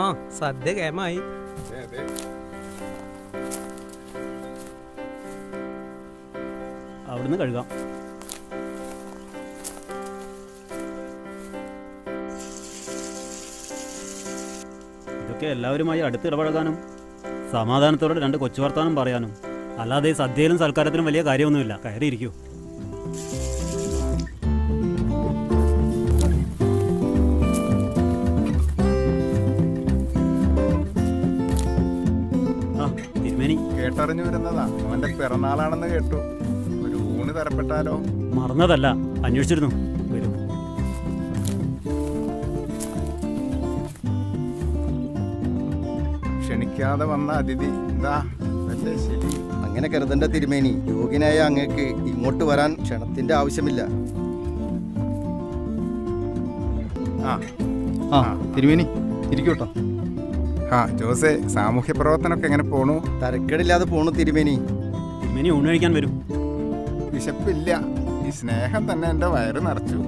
ആ സദ്യ കേമായി അവിടുന്ന് കഴുകാം. ഇതൊക്കെ എല്ലാവരുമായി അടുത്ത് ഇടപഴകാനും സമാധാനത്തോടെ രണ്ട് കൊച്ചു വർത്താനം പറയാനും അല്ലാതെ ഈ സദ്യയിലും സൽക്കാരത്തിലും വലിയ കാര്യമൊന്നുമില്ല. കയറിയിരിക്കൂ. കേട്ടറിഞ്ഞു വരുന്നതാ. അവന്റെ പിറന്നാളാണെന്ന് കേട്ടു. ഒരു ഊണ് തരപ്പെട്ടാലോ? മറന്നതല്ല അന്വേഷിച്ചിരുന്നു. വരൂ. ക്ഷണിക്കാതെ വന്ന അതിഥി എന്താ ശരി. അങ്ങനെ കരുതണ്ട തിരുമേനി. യോഗിനായ അങ്ങക്ക് ഇങ്ങോട്ട് വരാൻ ക്ഷണത്തിന്റെ ആവശ്യമില്ല. ആ. ആ തിരുമേനി ഇരിക്കൂട്ടോ ആ ജോസെ സാമൂഹ്യ പ്രവർത്തനമൊക്കെ എങ്ങനെ പോണു? തരക്കേടില്ലാതെ പോണു തിരുമേനി. തിരുമേനി ഊണ് കഴിക്കാൻ വരും. വിശപ്പില്ല. ഈ സ്നേഹം തന്നെ എന്റെ വയറ് നിറച്ചു.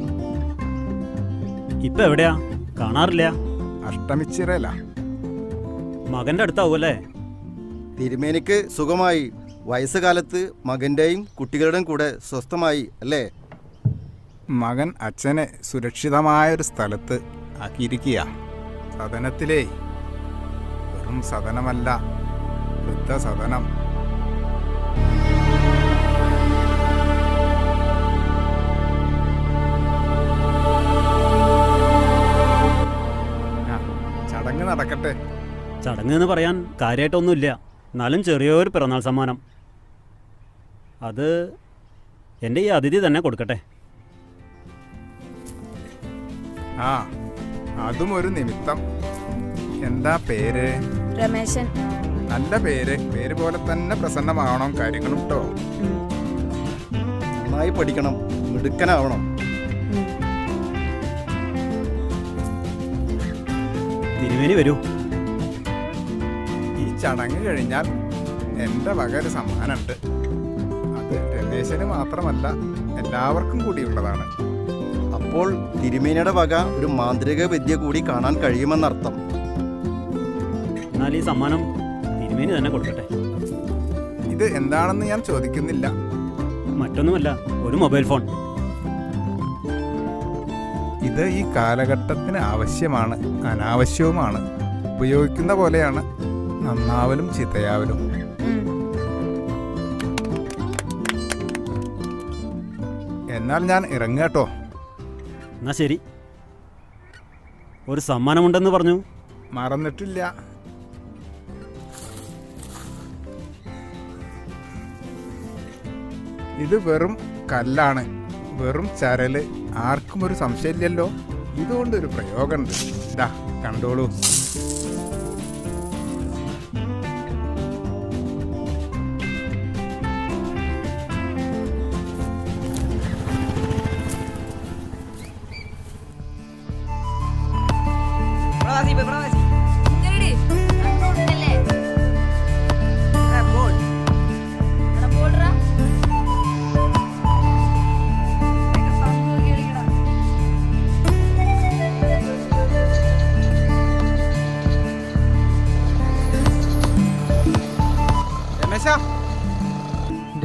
ഇപ്പൊ എവിടെയാ? കാണാറില്ല. അഷ്ടമിച്ചിറല മകന്റെ അടുത്താവൂല്ലേ തിരുമേനിക്ക് സുഖമായി. വയസ്സുകാലത്ത് മകന്റെയും കുട്ടികളുടെയും കൂടെ സ്വസ്ഥമായി അല്ലേ? മകൻ അച്ഛനെ സുരക്ഷിതമായ ഒരു സ്ഥലത്ത് ആക്കിയിരിക്കുക സദനത്തിലേ വെറും സദനമല്ല വൃദ്ധസദനം. സദനം ചടങ്ങ് നടക്കട്ടെ. ചടങ്ങ് എന്ന് പറയാൻ കാര്യമായിട്ടൊന്നുമില്ല എന്നാലും ചെറിയൊരു പിറന്നാൾ സമ്മാനം. അത് എന്റെ ഈ അതിഥി തന്നെ കൊടുക്കട്ടെ. ആ അതും ഒരു നിമിത്തം. എന്താ പേര്? രമേശൻ. നല്ല പേര്. പേര് പോലെ തന്നെ പ്രസന്നമാവണം കാര്യങ്ങളും കേട്ടോ നന്നായി പഠിക്കണം. മിടുക്കനാവണം. തിരുവേലി വരൂ. ഈ ചടങ്ങ് കഴിഞ്ഞാൽ എന്റെ വക ഒരു സമ്മാനമുണ്ട്. അത് രമേശന് മാത്രമല്ല എല്ലാവർക്കും കൂടിയുള്ളതാണ്. അപ്പോൾ തിരുമേനിയുടെ വക ഒരു മാന്ത്രിക വിദ്യ കൂടി കാണാൻ കഴിയുമെന്നർത്ഥം. എന്നാൽ ഈ സമ്മാനം തിരുമേനി തന്നെ കൊടുക്കട്ടെ. ഇത് എന്താണെന്ന് ഞാൻ ചോദിക്കുന്നില്ല. മറ്റൊന്നുമല്ല ഒരു മൊബൈൽ ഫോൺ. ഇത് ഈ കാലഘട്ടത്തിന് ആവശ്യമാണ് അനാവശ്യവുമാണ്. ഉപയോഗിക്കുന്ന പോലെയാണ് നന്നാവലും ചീത്തയാവലും. എന്നാൽ ഞാൻ ഇറങ്ങാട്ടോ എന്നാ ശരി. ഒരു സമ്മാനമുണ്ടെന്ന് പറഞ്ഞു. മറന്നിട്ടില്ല. ഇത് വെറും കല്ലാണ് വെറും ചരൽ ആർക്കും ഒരു സംശയമില്ലല്ലോ. ഇതുകൊണ്ടൊരു പ്രയോഗമുണ്ട്. ഇതാ കണ്ടോളൂ.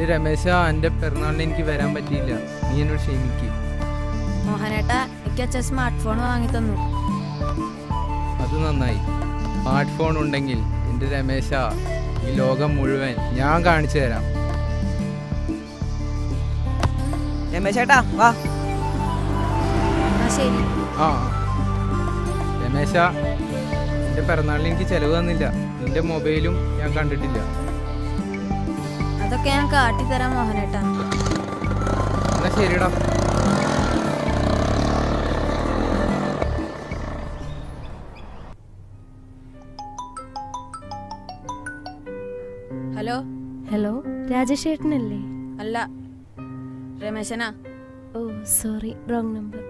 എന്റെ രമേശ എന്റെ പിറന്നാളിന് എനിക്ക് വരാൻ പറ്റിയില്ല. നീ എന്നോട് ക്ഷമിക്ക്. മോഹനേട്ടാ എനിക്ക് അച്ഛൻ സ്മാർട്ട് ഫോൺ വാങ്ങി തന്നു. അത് നന്നായി. സ്മാർട്ട് ഫോൺ ഉണ്ടെങ്കിൽ എന്റെ രമേശ ഈ ലോകം മുഴുവൻ ഞാൻ കാണിച്ചു തരാം. രമേശേട്ടാ വാ. ശരി. ആ. രമേശ എന്റെ പിറന്നാളിന് എനിക്ക് ചെലവ് തന്നില്ല. നിന്റെ മൊബൈലും ഞാൻ കണ്ടിട്ടില്ല. അതൊക്കെ ഞാൻ കാട്ടിത്തരാം മോഹനേട്ടാ. ശരിടാ ഹലോ? ഹലോ രാജേഷേട്ടനല്ലേ അല്ല രമേശനാ. ഓ സോറി റോങ് നമ്പർ.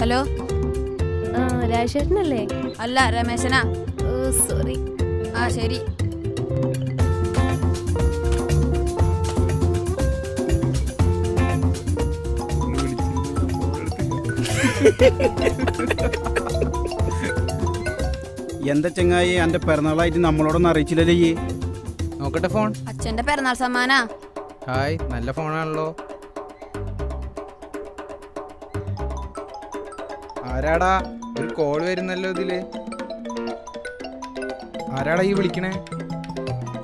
ഹലോ? ആ രാജേട്ടനല്ലേ? അല്ല രമേശനാ. സോറി. ആ ശരി. എന്താ ചെങ്ങായി? എന്റെ പിറന്നാളായിട്ട് നമ്മളോടൊന്നും അറിയിച്ചില്ലല്ലേ നോക്കട്ടെ ഫോൺ. അച്ഛന്റെ പിറന്നാൾ സമ്മാനാ. ഹായ് നല്ല ഫോണാണല്ലോ. ആരാടാ? ഒരു കോൾ വരുന്നല്ലോ ഇതിൽ. ആരാടാ ഈ വിളിക്കണേ?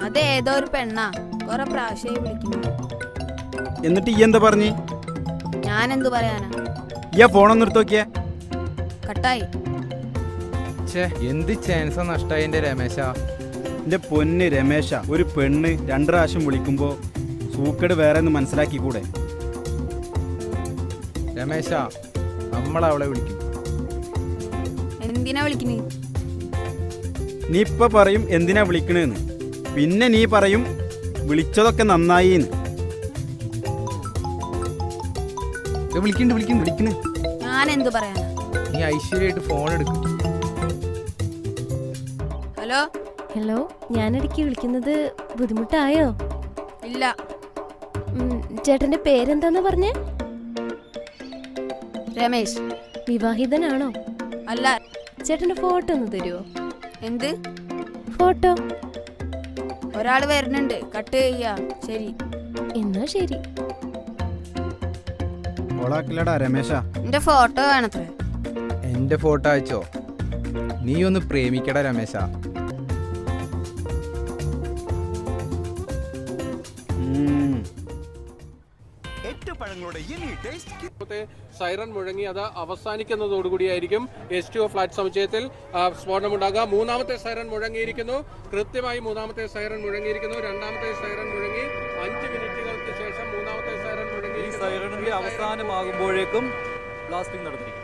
അത് ഏതോ ഒരു പെണ്ണാ. കൊറേ പ്രാവശ്യമായി വിളിക്കുന്നു. എന്നിട്ട് ഈ എന്താ പറഞ്ഞു? ഞാൻ എന്തു പറയാനാ? ഈ ഫോണൊന്ന് ഫോണൊന്നും എടുത്ത് നോക്കിയേ. കട്ടായി. ഛേ എന്ത് ചാൻസാ നഷ്ടായി എന്റെ രമേശ? എന്റെ പൊന്ന് രമേശ ഒരു പെണ്ണ് രണ്ട് പ്രാവശ്യം വിളിക്കുമ്പോ സൂക്കേട് വേറെ ഒന്ന് മനസ്സിലാക്കി കൂടെ രമേശ നമ്മൾ അവളെ വിളിക്കും. എന്തിനാ വിളിക്കണേ? നീ ഇപ്പൊ പറയും എന്തിനാ വിളിക്കണേന്ന്. പിന്നെ നീ പറയും വിളിച്ചതൊക്കെ നന്നായിന്ന്. ഏ, വിളിക്കണ്ട് വിളിക്കണ്ട് വിളിക്കണ്. ഞാൻ എന്തു പറയാനാ? നീ ഐശ്വര്യമായിട്ട് ഫോൺ എടുക്കും. ഹലോ? ഹലോ ഞാനിടയ്ക്ക് വിളിക്കുന്നത് ബുദ്ധിമുട്ടായോ? ഇല്ല. ഉം, ചേട്ടന്റെ പേരെന്താന്ന് പറഞ്ഞേ? രമേശ്. വിവാഹിതനാണോ? അല്ല. ചേട്ടന്റെ ഫോട്ടോ ഒന്ന് തരുമോ എന്ത്? ഫോട്ടോ. ഒരാൾ വരുന്നുണ്ട്. കട്ട് ചെയ്യാ. ശരി. എന്നാ ശരി. ഓളാക്കില്ലടാ രമേശ. എന്റെ ഫോട്ടോ വേണത്രേ. എന്റെ ഫോട്ടോ അയച്ചോ? നീ ഒന്ന് പ്രേമിക്കടാ രമേശ. ഇപ്പോഴത്തെ സൈറൺ മുഴങ്ങി അത് അവസാനിക്കുന്നതോടുകൂടിയായിരിക്കും എസ് ടി ഒ ഫ്ലാറ്റ് സമുച്ചയത്തിൽ സ്ഫോടനം സ്ഫോടനമുണ്ടാകുക. മൂന്നാമത്തെ സൈറൺ മുഴങ്ങിയിരിക്കുന്നു. കൃത്യമായി മൂന്നാമത്തെ സൈറൺ മുഴങ്ങിയിരിക്കുന്നു. രണ്ടാമത്തെ സൈറൺ മുഴങ്ങി. അഞ്ച് മിനിറ്റുകൾക്ക് ശേഷം മൂന്നാമത്തെ സൈറൺ മുഴങ്ങി സൈറണിന്റെ അവസാനമാകുമ്പോഴേക്കും ബ്ലാസ്റ്റിംഗ് നടന്നിരിക്കും.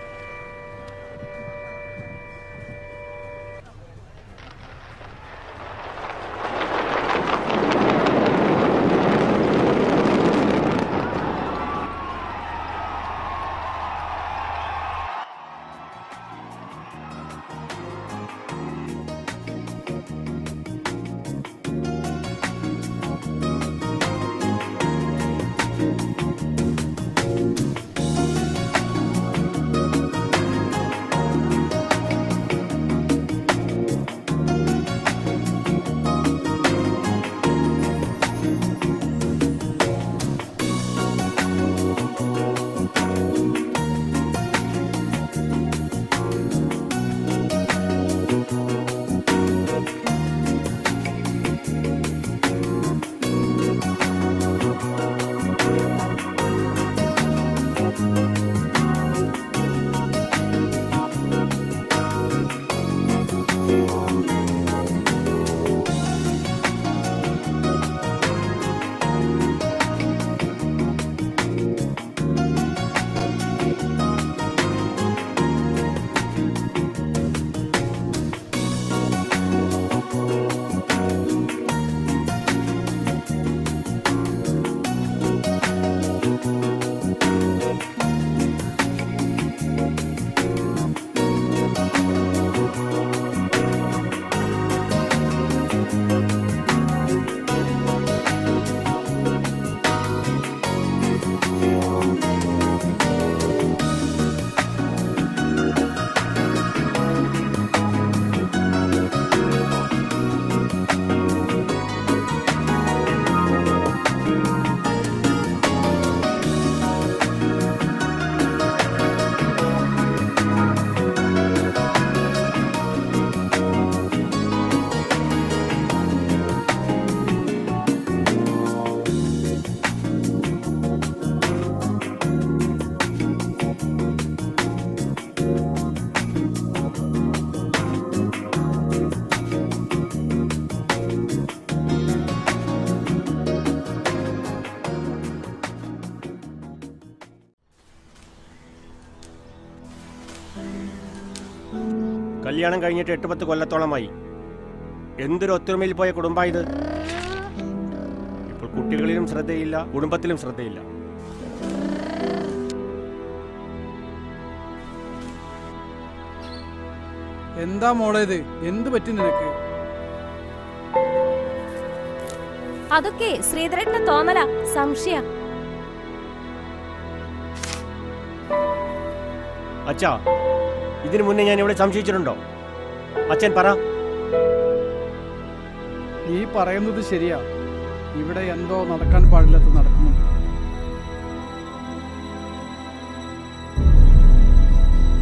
കല്യാണം കഴിഞ്ഞിട്ട് എട്ട് പത്ത് കൊല്ലത്തോളമായി. എന്തൊരു ഒത്തൊരുമയിൽ പോയ കുടുംബമായത് ഇപ്പോൾ കുട്ടികളിലും ശ്രദ്ധയില്ല കുടുംബത്തിലും ശ്രദ്ധയില്ല. എന്താ മോളെ ഇത്? എന്ത് പറ്റി നിനക്ക്? അതൊക്കെ ശ്രീധരന്റെ തോന്നല സംശയ. അച്ഛാ ഇതിനു മുന്നേ ഞാൻ ഇവിടെ സംശയിച്ചിട്ടുണ്ടോ? അച്ഛൻ പറ. നീ പറയുന്നത് ശരിയാ. ഇവിടെ എന്തോ നടക്കാൻ പാടില്ലാത്ത നടക്കുന്നു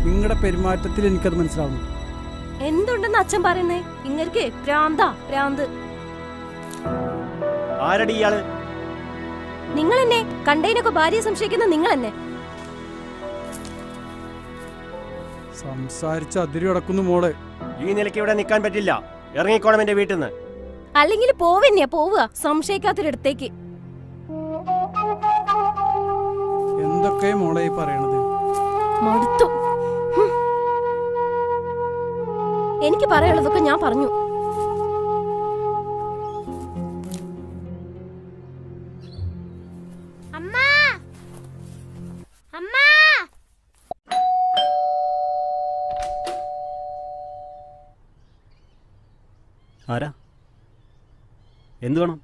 നിങ്ങളുടെ പെരുമാറ്റത്തിൽ എനിക്കത് മനസ്സിലാവുന്നു എന്തുണ്ടെന്ന് അച്ഛൻ പറയുന്നേ? ഇങ്ങർക്ക് പ്രാന്താ പ്രാന്ത്. ആരടി ഇയാൾ? നിങ്ങൾ എന്നെ കണ്ടതിനൊക്കെ ഭാര്യയെ സംശയിക്കുന്ന നിങ്ങൾ എന്നെ സംസാരിച്ച് അതിരി അടക്കുന്നു മോളെ. ഈ നിലയ്ക്ക് ഇവിടെ നിൽക്കാൻ പറ്റില്ല. ഇറങ്ങിക്കോണം എന്റെ വീട്ടിൽ നിന്ന്. അല്ലെങ്കിൽ പോവന്നെയാ പോവുക. സംശയിക്കാത്തൊരിടത്തേക്ക്. എന്തൊക്കെ മോളെ ഈ പറയണത്? മടുത്തു. എനിക്ക് പറയാനുള്ളതൊക്കെ ഞാൻ പറഞ്ഞു. എന്തു വേണം?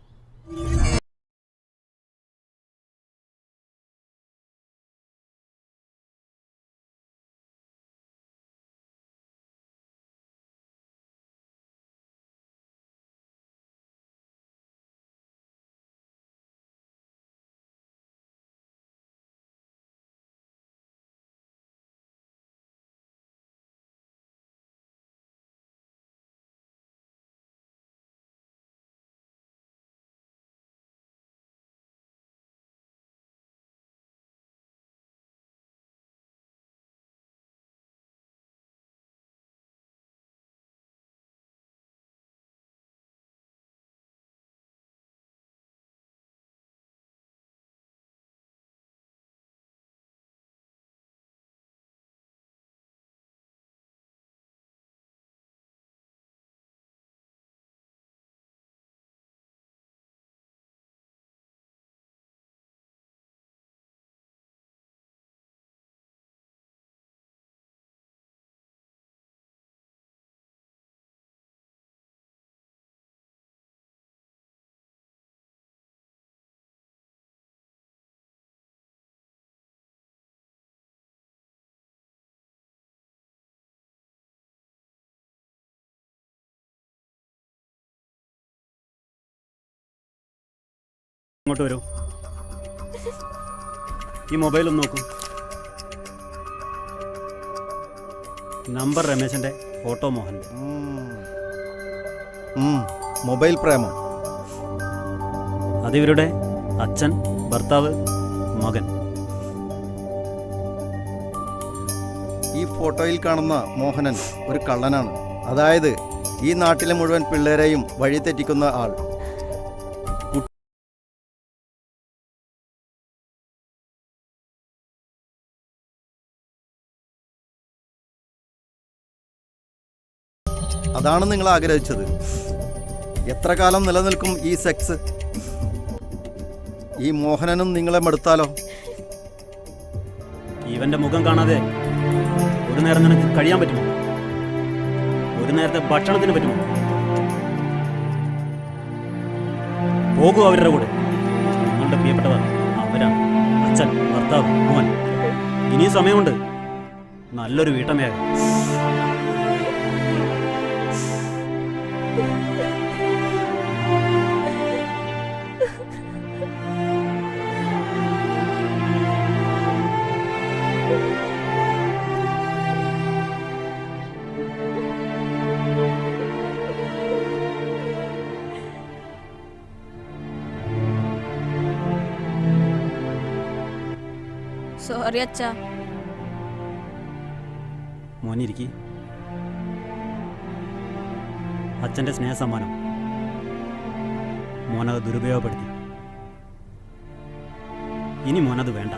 ഇങ്ങോട്ട് വരൂ. ഈ മൊബൈൽ ഒന്ന് നോക്കൂ. നമ്പർ രമേശന്റെ ഫോട്ടോ മോഹന്റെ. മൊബൈൽ പ്രേമം. അതിവരുടെ അച്ഛൻ ഭർത്താവ് മകൻ. ഈ ഫോട്ടോയിൽ കാണുന്ന മോഹനൻ ഒരു കള്ളനാണ്. അതായത് ഈ നാട്ടിലെ മുഴുവൻ പിള്ളേരെയും വഴി തെറ്റിക്കുന്ന ആൾ. അതാണ് നിങ്ങൾ ആഗ്രഹിച്ചത്? എത്ര കാലം നിലനിൽക്കും ഈ സെക്സ് ഈ മോഹനനും നിങ്ങളെ മടുത്താലോ? ഇവന്റെ മുഖം കാണാതെ ഒരു നേരം നിനക്ക് കഴിയാൻ പറ്റുമോ? ഒരു നേരത്തെ ഭക്ഷണത്തിന് പറ്റുമോ? പോകൂ അവരുടെ കൂടെ. നിങ്ങളുടെ പ്രിയപ്പെട്ടവർ അവരാണ്. അച്ഛൻ ഭർത്താവ് മോൻ. ഇനിയും സമയമുണ്ട്. നല്ലൊരു വീട്ടമ്മയാകും. സോറി അച്ഛ. മോനിരിക്കി. അച്ഛന്റെ സ്നേഹസമ്മാനം. മോനത് ദുരുപയോഗപ്പെടുത്തി. ഇനി മോനത് വേണ്ട.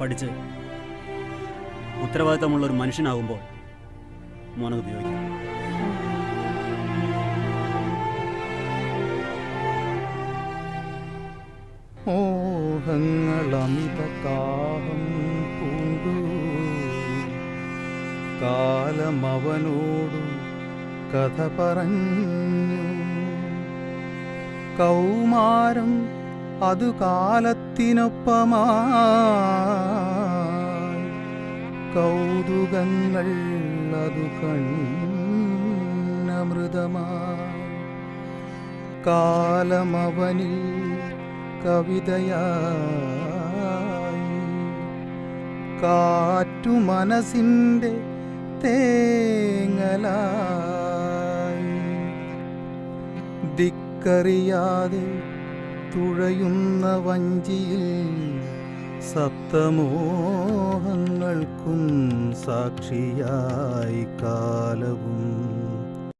പഠിച്ച് ഉത്തരവാദിത്തമുള്ള ഒരു മനുഷ്യനാകുമ്പോൾ മോനത് ഉപയോഗിക്കും മോഹങ്ങളമിത കാഹം പൂണ്ടു. കാലമവനോടു കഥ പറഞ്ഞു. കൗമാരം അതു കാലത്തിനൊപ്പമാ കൗതുകങ്ങൾ അതു കണ്ണമൃതമാ കാലമവനിൽ കവിതയായി കാറ്റു മനസ്സിന്റെ തേങ്ങലായി. ദിക്കറിയാതെ തുഴയുന്ന വഞ്ചിയിൽ സപ്തമോഹങ്ങൾക്കും സാക്ഷിയായി കാലവും.